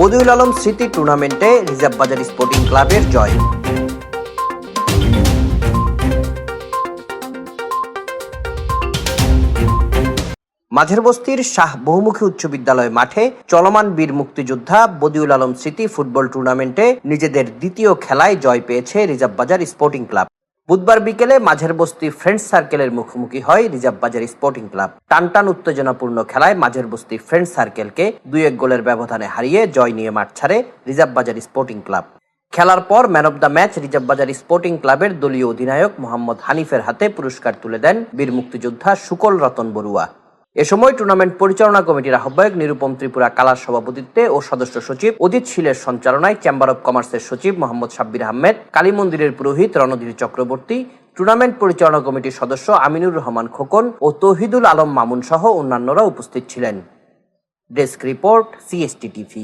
বদিউল আলম স্মৃতি টুর্নামেন্টে reserve Bazar sporting ক্লাবের জয়। মাঝের বস্তির শাহ বহুমুখী উচ্চ বিদ্যালয় মাঠে চলমান বীর মুক্তিযোদ্ধা বদিউল আলম স্মৃতি ফুটবল টুর্নামেন্টে নিজেদের দ্বিতীয় খেলায় জয় পেয়েছে রিজার্ভ বাজার স্পোর্টিং ক্লাব। বুধবার বিকেলে মাঝের বস্তি ফ্রেন্ডস সার্কেলের মুখোমুখি হয় রিজার্ভ বাজার স্পোর্টিং ক্লাব। টান টান উত্তেজনাপূর্ণ খেলায় মাঝের বস্তি ফ্রেন্ডস সার্কেলকে দুই এক গোলের ব্যবধানে হারিয়ে জয় নিয়ে মাঠ ছাড়ে রিজার্ভ বাজার স্পোর্টিং ক্লাব। খেলার পর man of the match Reserve Bazar sporting ক্লাবের দলীয় অধিনায়ক মোহাম্মদ হানিফের হাতে পুরস্কার তুলে দেন বীর মুক্তিযোদ্ধা সুকল রতন বড়ুয়া। এ সময় টুর্নামেন্ট পরিচালনা কমিটির আহ্বায়ক নিরুপম ত্রিপুরা কালার সভাপতিত্বে ও সদস্য সচিব অজিত শিলের সঞ্চালনায় চেম্বার অব কমার্সের সচিব মোহাম্মদ সাব্বির আহমেদ, কালী মন্দিরের পুরোহিত রণধীর চক্রবর্তী, টুর্নামেন্ট পরিচালনা কমিটির সদস্য আমিনুর রহমান খোকন ও তহিদুল আলম মামুন সহ অন্যান্যরা উপস্থিত ছিলেন। Desk report CST TV